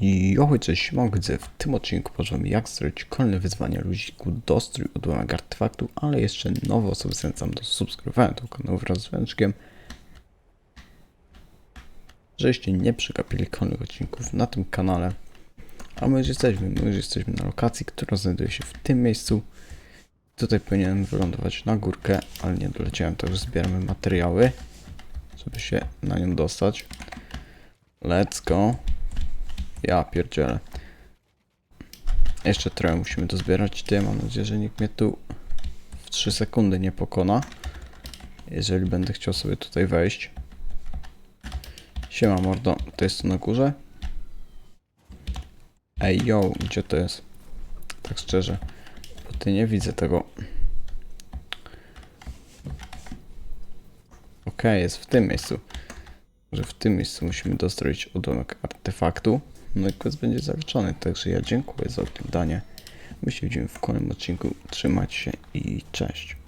Jo, cześć, widzę. W tym odcinku pokażemy jak zrobić kolejne wyzwania ludziku dostrój odłamek artefaktu, ale jeszcze nowe osoby zachęcam do subskrybowania tego kanału wraz z dzwoneczkiem, żebyście nie przegapili kolejnych odcinków na tym kanale. A my już jesteśmy, my już jesteśmy na lokacji, która znajduje się w tym miejscu. Tutaj powinienem wylądować na górkę, ale nie doleciałem, także zbieramy materiały, żeby się na nią dostać. Let's go. Ja pierdzielę. Jeszcze trochę musimy to zbierać. Ty, mam nadzieję, że nikt mnie tu w 3 sekundy nie pokona. Jeżeli będę chciał sobie tutaj wejść. Siema mordo, to jest tu na górze? Ej yo, gdzie to jest? Tak szczerze, bo ty nie widzę tego. Okej, jest w tym miejscu że w tym miejscu musimy dostroić odłamek artefaktu. No i quest będzie zaliczony, także ja dziękuję za oglądanie. My się widzimy w kolejnym odcinku. Trzymajcie się i cześć.